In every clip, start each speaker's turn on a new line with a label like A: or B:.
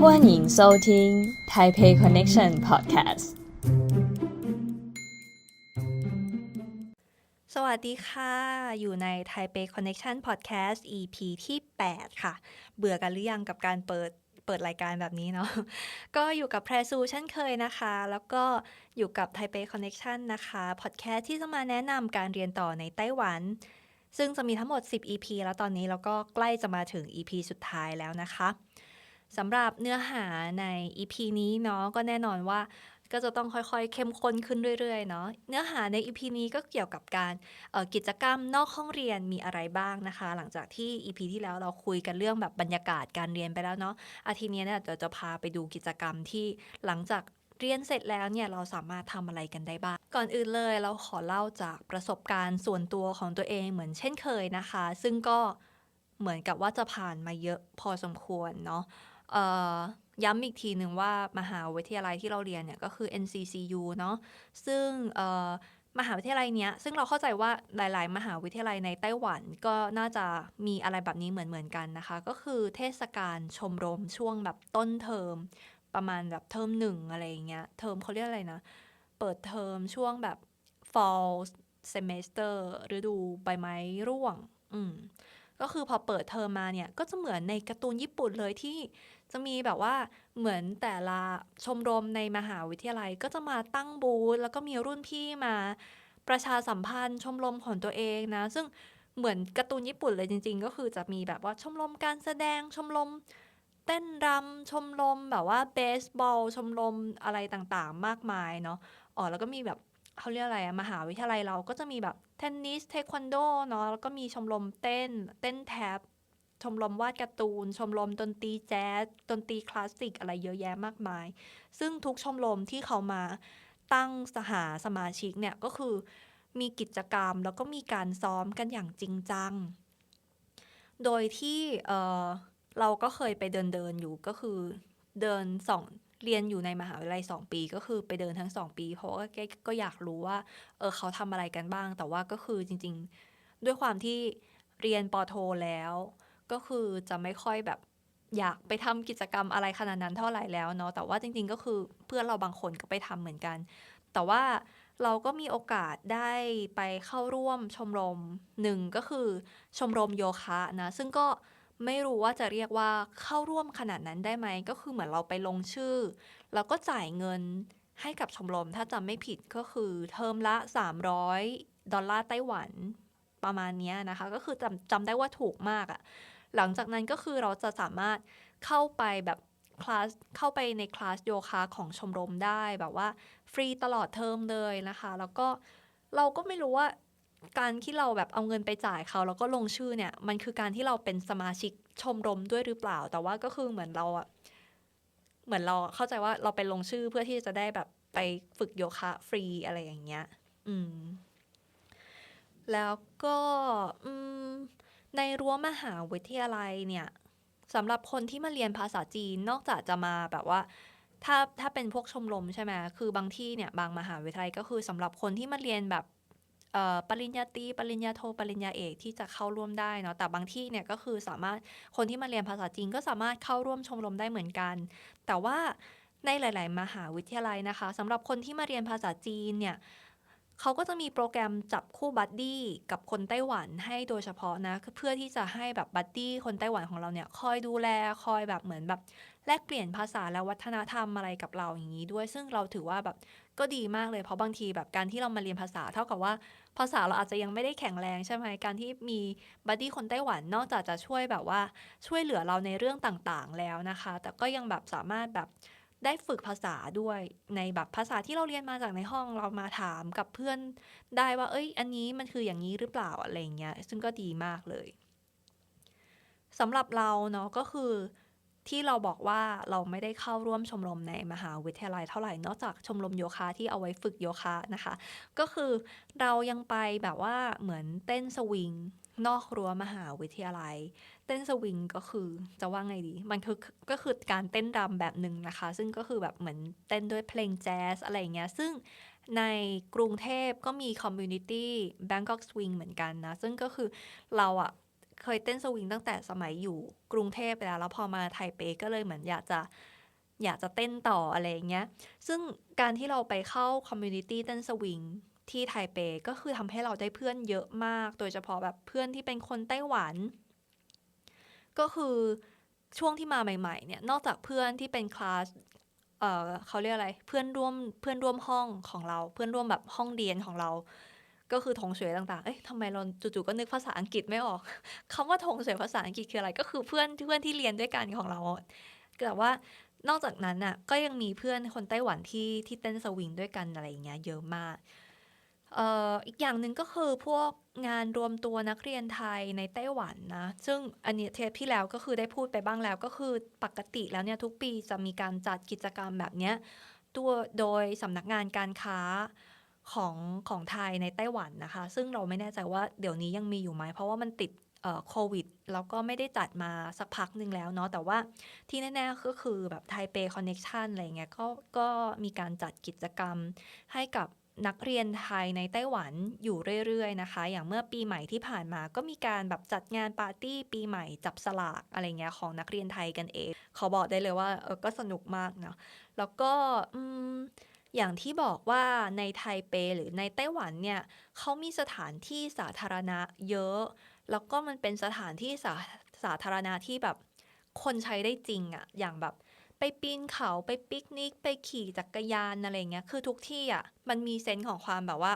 A: 欢迎收听 Taipei Connection Podcast。
B: สวัสดีค่ะ อยู่ใน Taipei Connection Podcast EP ที่ 8 ค่ะ เบื่อกันหรือยังกับการเปิดเปิดรายการแบบนี้เนาะ ก็อยู่กับแพรซูเช่นเคยนะคะ แล้วก็อยู่กับ Taipei Connection นะคะ podcast ที่จะมาแนะนำการเรียนต่อในไต้หวัน ซึ่งจะมีทั้งหมด 10 EP แล้วตอนนี้เราก็ใกล้จะมาถึง EP สุดท้ายแล้วนะคะ สำหรับเนื้อหาใน EP นี้เนาะก็แน่นอนว่าก็จะต้องค่อยๆ เข้มข้นขึ้นเรื่อยๆเนาะเนื้อหาใน EP นี้ก็เกี่ยวกับการกิจกรรมนอกห้องเรียนมีอะไรบ้างนะคะ หลังจากที่ EP ที่แล้วเราคุยกันเรื่องแบบบรรยากาศการเรียนไปแล้วเนาะอาทีนี้เนี่ยเดี๋ยวจะพาไปดูกิจกรรมที่หลังจากเรียนเสร็จแล้วเนี่ยเราสามารถทำอะไรกันได้บ้าง ก่อนอื่นเลยเราขอเล่าจากประสบการณ์ส่วนตัวของตัวเองเหมือนเช่นเคยนะคะ ซึ่งก็เหมือนกับว่าจะผ่านมาเยอะพอสมควรเนาะ ย้ำอีกทีหนึ่งว่ามหาวิทยาลัยที่เราเรียนเนี่ยก็คือ NCCU เนาะซึ่งมหาวิทยาลัยเนี้ยซึ่งเราเข้าใจว่าหลาย ๆ มหาวิทยาลัยในไต้หวันก็น่าจะมีอะไรแบบนี้เหมือนๆกันนะคะ ก็คือเทศกาลชมรมช่วงแบบต้นเทอม ประมาณแบบเทอมหนึ่งอะไรอย่างเงี้ยเทอมเขาเรียกอะไรนะ เปิดเทอมช่วงแบบ fall semester ฤดูใบไม้ร่วง อืมก็คือพอเปิดเทอมมาเนี่ย ก็จะเหมือนในการ์ตูนญี่ปุ่นเลยที่ จะมีแบบว่าเหมือนแต่ละชมรมในมหาวิทยาลัยก็จะมาตั้งบูธแล้วก็มีรุ่นพี่มาประชาสัมพันธ์ชมรมของตัวเองนะ ซึ่งเหมือนการ์ตูนญี่ปุ่นเลยจริง ๆ ก็คือจะมีแบบว่าชมรมการแสดงชมรมเต้นรำชมรมแบบว่าเบสบอลชมรมอะไรต่างๆ มากมายเนาะอ๋อแล้วก็มีแบบเขาเรียกอะไรอะมหาวิทยาลัยเราก็จะมีแบบเทนนิสเทควันโดเนาะแล้วก็มีชมรมเต้นเต้นแท็บ ชมรมวาดการ์ตูน ชมรมดนตรีแจ๊สดนตรีคลาสสิกอะไรเยอะแยะมากมาย ซึ่งทุกชมรมที่เขามาตั้งสหาสมาชิกเนี่ยก็คือมีกิจกรรมแล้วก็มีการซ้อมกันอย่างจริงจัง โดยที่เออเราก็เคยไปเดินเดินอยู่ก็คือเดินสองเรียนอยู่ในมหาวิทยาลัยสองปีก็คือไปเดินทั้งสองปี เพราะว่ากก็อยากรู้ว่าเออเขาทำอะไรกันบ้าง แต่ว่าก็คือจริง ๆ ด้วยความที่เรียนปโทแล้ว ก็คือจะไม่ค่อยแบบอยากไปทำกิจกรรมอะไรขนาดนั้นเท่าไหร่แล้วเนาะแต่ว่าจริง ๆ ก็คือเพื่อนเราบางคนก็ไปทำเหมือนกัน แต่ว่าเราก็มีโอกาสได้ไปเข้าร่วมชมรมหนึ่งก็คือชมรมโยคะนะซึ่งก็ไม่รู้ว่าจะเรียกว่าเข้าร่วมขนาดนั้นได้ไหมก็คือเหมือนเราไปลงชื่อ แล้วก็จ่ายเงินให้กับชมรมถ้าจำไม่ผิดก็คือเทอมละ 300 ดอลลาร์ไต้หวันประมาณนี้นะคะ ก็คือจำจำได้ว่าถูกมากอะ หลังจากนั้นก็คือเราจะสามารถเข้าไปแบบคลาสเข้าไปในคลาสโยคะของชมรมได้แบบว่าฟรีตลอดเทอมเลยนะคะ แล้วก็เราก็ไม่รู้ว่าการที่เราแบบเอาเงินไปจ่ายเขาแล้วก็ลงชื่อเนี่ย มันคือการที่เราเป็นสมาชิกชมรมด้วยหรือเปล่า แต่ว่าก็คือเหมือนเราอะเหมือนเราเข้าใจว่าเราไปลงชื่อเพื่อที่จะได้แบบไปฝึกโยคะฟรีอะไรอย่างเงี้ย อืม แล้วก็ อืม ในรั้วมหาวิทยาลัยเนี่ยสำหรับคนที่มาเรียนภาษาจีนนอกจากจะมาแบบว่า ถ้าถ้าเป็นพวกชมรมใช่ไหมคือบางที่เนี่ยบางมหาวิทยาลัยก็คือสำหรับคนที่มาเรียนแบบปริญญาตรีปริญญาโทปริญญาเอกที่จะเข้าร่วมได้เนาะแต่บางที่เนี่ยก็คือสามารถคนที่มาเรียนภาษาจีนก็สามารถเข้าร่วมชมรมได้เหมือนกัน แต่ว่าในหลาย ๆ มหาวิทยาลัยนะคะสำหรับคนที่มาเรียนภาษาจีนเนี่ย เขาก็จะมีโปรแกรมจับคู่บัดดี้กับคนไต้หวันให้โดยเฉพาะนะ เพื่อที่จะให้แบบบัดดี้คนไต้หวันของเราเนี่ยคอยดูแลคอยแบบเหมือนแบบแลกเปลี่ยนภาษาและวัฒนธรรมอะไรกับเราอย่างนี้ด้วย ซึ่งเราถือว่าแบบก็ดีมากเลยเพราะบางทีแบบการที่เรามาเรียนภาษาเท่ากับว่าภาษาเราอาจจะยังไม่ได้แข็งแรงใช่ไหมการที่มีบัดดี้คนไต้หวันนอกจากจะช่วยแบบว่าช่วยเหลือเราในเรื่องต่างๆแล้วนะคะ แต่ก็ยังแบบสามารถแบบ ได้ฝึกภาษาด้วยในแบบภาษาที่เราเรียนมาจากในห้องเรามาถามกับเพื่อนได้ว่า เอ้ย อันนี้มันคืออย่างนี้หรือเปล่าอะไรเงี้ยซึ่งก็ดีมากเลยสำหรับเราเนาะก็คือ ที่เราบอกว่าเราไม่ได้เข้าร่วมชมรมในมหาวิทยาลัยเท่าไหร่ นอกจากชมรมโยคะที่เอาไว้ฝึกโยคะนะคะ ก็คือเรายังไปแบบว่าเหมือนเต้นสวิงนอกรั้วมหาวิทยาลัย เต้นสวิงก็คือจะว่าไงดี มันคือก็คือการเต้นรำแบบหนึ่งนะคะ ซึ่งก็คือแบบเหมือนเต้นด้วยเพลงแจ๊สอะไรอย่างเงี้ยซึ่งในกรุงเทพก็มีคอมมูนิตี้ Bangkok Swing เหมือนกันนะ ซึ่งก็คือเราอะ เคยเต้นสวิงตั้งแต่สมัยอยู่กรุงเทพไปแล้ว แล้วพอมาไทเปก็เลยเหมือนอยากจะอยากจะเต้นต่ออะไรอย่างเงี้ย ซึ่งการที่เราไปเข้าคอมมูนิตี้เต้นสวิงที่ไทเปก็คือทำให้เราได้เพื่อนเยอะมาก โดยเฉพาะแบบเพื่อนที่เป็นคนไต้หวัน ก็คือช่วงที่มาใหม่ๆเนี่ย นอกจากเพื่อนที่เป็นคลาสเออเขาเรียกอะไร เพื่อนร่วมเพื่อนร่วมห้องของเรา เพื่อนร่วมแบบห้องเรียนของเรา ก็คือทงเสวยต่างๆ เอ้ยทำไมเราจู่ๆก็นึกภาษาอังกฤษไม่ออกคำว่าทงเสวยภาษาอังกฤษคืออะไร ก็คือเพื่อนเพื่อนที่เรียนด้วยกันของเรา แต่ว่านอกจากนั้นน่ะ ก็ยังมีเพื่อนคนไต้หวันที่ที่เต้นสวิงด้วยกันอะไรอย่างเงี้ยเยอะมากเอ่ออีกอย่างหนึ่งก็คือพวกงานรวมตัวนักเรียนไทยในไต้หวันนะ ซึ่งอันนี้เทปที่แล้วก็คือได้พูดไปบ้างแล้วก็คือปกติแล้วเนี่ยทุกปีจะมีการจัดกิจกรรมแบบเนี้ยตัวโดยสำนักงานการค้า ของของไทยในไต้หวันนะคะ ซึ่งเราไม่แน่ใจว่าเดี๋ยวนี้ยังมีอยู่ไหม เพราะว่ามันติดโควิดแล้วก็ไม่ได้จัดมาสักพักหนึ่งแล้วเนาะแต่ว่าที่แน่ๆก็คือแบบไทเปคอนเน็ชันอะไรเงี้ยก็ก็มีการจัดกิจกรรมให้กับนักเรียนไทยในไต้หวันอยู่เรื่อยๆนะคะ อย่างเมื่อปีใหม่ที่ผ่านมาก็มีการแบบจัดงานปาร์ตี้ปีใหม่จับสลากอะไรเงี้ยของนักเรียนไทยกันเองเขาบอกได้เลยว่าเออก็สนุกมากเนาะแล้วก็อืม อย่างที่บอกว่าในไทเปหรือในไต้หวันเนี่ยเขามีสถานที่สาธารณะเยอะ แล้วก็มันเป็นสถานที่สาสาธารณะที่แบบคนใช้ได้จริงอะอย่างแบบไปปีนเขาไปปิกนิก ไปขี่จักรยานอะไรเงี้ยคือทุกที่อะมันมีเซนส์ของความแบบว่า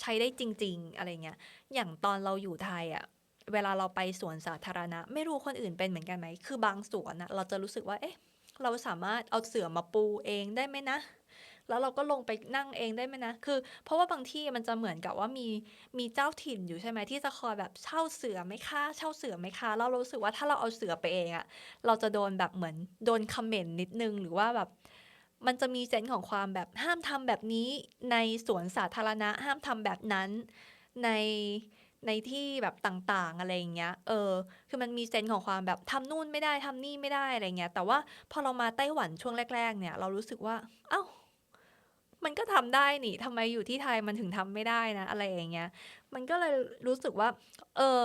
B: ใช้ได้จริง ๆ อะไรเงี้ยอย่างตอนเราอยู่ไทยอะเวลาเราไปสวนสาธารณะ ไม่รู้คนอื่นเป็นเหมือนกันไหมคือบางสวนอะเราจะรู้สึกว่าเอ๊ะเราสามารถเอาเสื่อมาปูเองได้ไหมนะ แล้วเราก็ลงไปนั่งเองได้ไหมนะ คือ เพราะว่าบางที่มันจะเหมือนกับว่ามีมีเจ้าถิ่นอยู่ใช่ไหมที่จะคอยแบบเช่าเสือไหมคะเช่าเสือไหมคะแล้วเรารู้สึกว่าถ้าเราเอาเสือไปเองอะเราจะโดนแบบเหมือนโดนคอมเมนต์นิดนึงหรือว่าแบบมันจะมีเซนส์ของความแบบห้ามทำแบบนี้ในสวนสาธารณะห้ามทำแบบนั้นในในที่แบบต่างๆอะไรอย่างเงี้ย เออ คือมันมีเซนส์ของความแบบทำนู่นไม่ได้ทำนี่ไม่ได้อะไรเงี้ย แต่ว่าพอเรามาไต้หวันช่วงแรก ๆ เนี่ย เรารู้สึกว่า เอ้า มันก็ทำได้นี่ทำไมอยู่ที่ไทยมันถึงทำไม่ได้นะ อะไรอย่างเงี้ย มันก็เลยรู้สึกว่า เออ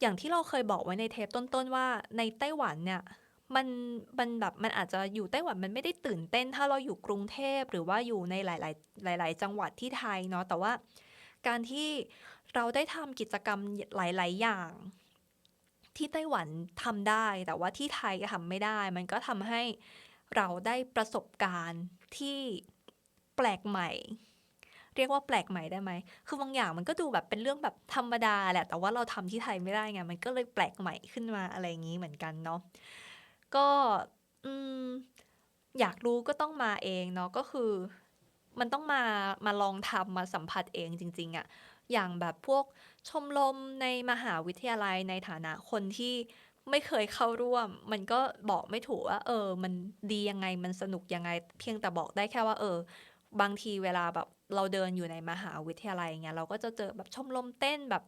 B: อย่างที่เราเคยบอกไว้ในเทปต้นๆว่าในไต้หวันเนี่ยมันมันแบบมันอาจจะอยู่ไต้หวันมันไม่ได้ตื่นเต้น ถ้าเราอยู่กรุงเทพหรือว่าอยู่ในหลาย ๆ หลาย ๆ จังหวัดที่ไทยเนาะแต่ว่าการที่เราได้ทำกิจกรรมหลาย ๆ อย่าง ที่ไต้หวันทำได้ แต่ว่าที่ไทยทำไม่ได้ มันก็ทำให้เราได้ประสบการณ์ที่ แปลกใหม่ เรียกว่าแปลกใหม่ได้ไหม คือบางอย่างมันก็ดูแบบเป็นเรื่องแบบธรรมดาแหละ แต่ว่าเราทำที่ไทยไม่ได้ไง มันก็เลยแปลกใหม่ขึ้นมาอะไรอย่างงี้เหมือนกันเนาะ ก็อืมอยากรู้ก็ต้องมาเองเนาะ ก็คือ มันต้องมา มาลองทำมาสัมผัสเองจริง ๆอะอย่างแบบพวกชมรมในมหาวิทยาลัยในฐานะคนที่ไม่เคยเข้าร่วม มันก็บอกไม่ถูกว่า เออ มันดียังไงมันสนุกยังไง เพียงแต่บอกได้แค่ว่า เออ บางทีเวลาแบบเราเดินอยู่ในมหาวิทยาลัยเงี้ยเราก็จะเจอแบบชมรมเต้นแบบ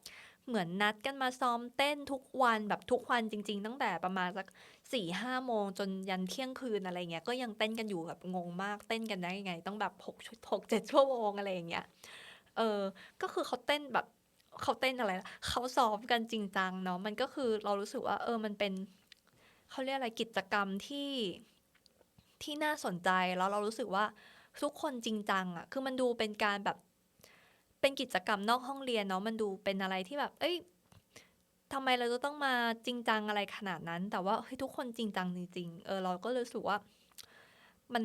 B: เหมือนนัดกันมาซ้อมเต้นทุกวันแบบทุกวันจริง ๆ ตั้งแต่ประมาณสัก4-5โมงจนยันเที่ยงคืนอะไรเงี้ยก็ยังเต้นกันอยู่แบบงงมากเต้นกันได้ยังไง ต้องแบบ6ชุด6-7ชั่วโมงอะไรเงี้ยเออก็คือเขาเต้นแบบเขาเต้นอะไรเขาซ้อมกันจริงจังเนาะมันก็คือเรารู้สึกว่าเออมันเป็นเขาเรียกอะไรกิจกรรมที่ที่น่าสนใจแล้วเรารู้สึกว่า ทุกคนจริงจังอะคือมันดูเป็นการแบบ เป็นกิจกรรมนอกห้องเรียนเนาะมันดูเป็นอะไรที่แบบเฮ้ยทำไมเราจะต้องมาจริงจังอะไรขนาดนั้น แต่ว่าเฮ้ยทุกคนจริงจังจริงๆเออเราก็เลยรู้สึกว่ามัน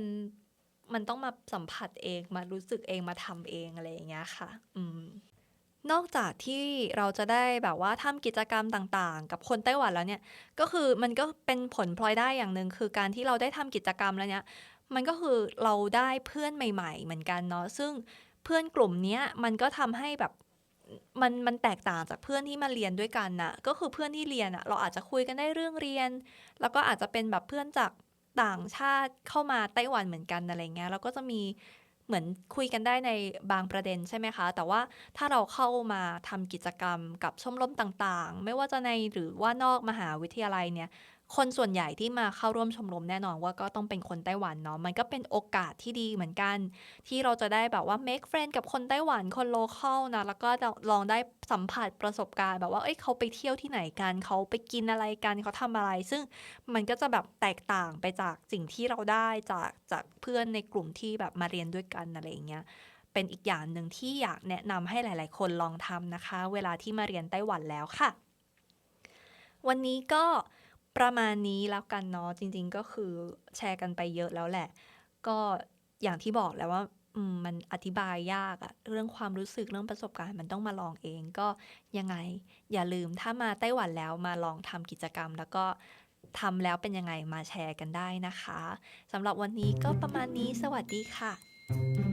B: มันต้องมาสัมผัสเองมารู้สึกเองมาทำเองอะไรอย่างเงี้ยค่ะ อืมนอกจากที่เราจะได้แบบว่าทำกิจกรรมต่างๆ กับคนไต้หวันแล้วเนี่ย ก็คือมันก็เป็นผลพลอยได้อย่างหนึ่งคือการที่เราได้ทำกิจกรรมแล้วเนี่ย มันก็คือเราได้เพื่อนใหม่ ๆ เหมือนกันเนาะซึ่งเพื่อนกลุ่มเนี้ยมันก็ทำให้แบบมันมันแตกต่างจากเพื่อนที่มาเรียนด้วยกันน่ะก็คือเพื่อนที่เรียนอะเราอาจจะคุยกันได้เรื่องเรียน แล้วก็อาจจะเป็นแบบเพื่อนจากต่างชาติเข้ามาไต้หวันเหมือนกันอะไรเงี้ยแล้วก็จะมีเหมือนคุยกันได้ในบางประเด็นใช่ไหมคะ แต่ว่าถ้าเราเข้ามาทำกิจกรรมกับชมรมต่างๆ ไม่ว่าจะในหรือว่านอกมหาวิทยาลัยเนี่ย คนส่วนใหญ่ที่มาเข้าร่วมชมรมแน่นอนว่าก็ต้องเป็นคนไต้หวันเนาะมันก็เป็นโอกาสที่ดีเหมือนกัน ที่เราจะได้แบบว่า make friend กับคนไต้หวันคนโลเคอลนะแล้วก็ลองได้สัมผัสประสบการณ์แบบว่าเอ้ยเขาไปเที่ยวที่ไหนกันเขาไปกินอะไรกันเขาทำอะไร ซึ่งมันก็จะแบบแตกต่างไปจากสิ่งที่เราได้จากจากเพื่อนในกลุ่มที่แบบมาเรียนด้วยกันอะไรอย่างเงี้ยเป็นอีกอย่างหนึ่งที่อยากแนะนำให้หลาย ๆ คนลองทำนะคะ เวลาที่มาเรียนไต้หวันแล้วค่ะ วันนี้ก็ ประมาณนี้แล้วกันเนาะจริง ๆ ก็คือแชร์กันไปเยอะแล้วแหละ ก็อย่างที่บอกแล้วว่ามันอธิบายยากอะเรื่องความรู้สึกเรื่องประสบการณ์มันต้องมาลองเองก็ยังไง อย่าลืมถ้ามาไต้หวันแล้วมาลองทำกิจกรรม แล้วก็ทำแล้วเป็นยังไงมาแชร์กันได้นะคะสำหรับวันนี้ก็ประมาณนี้สวัสดีค่ะ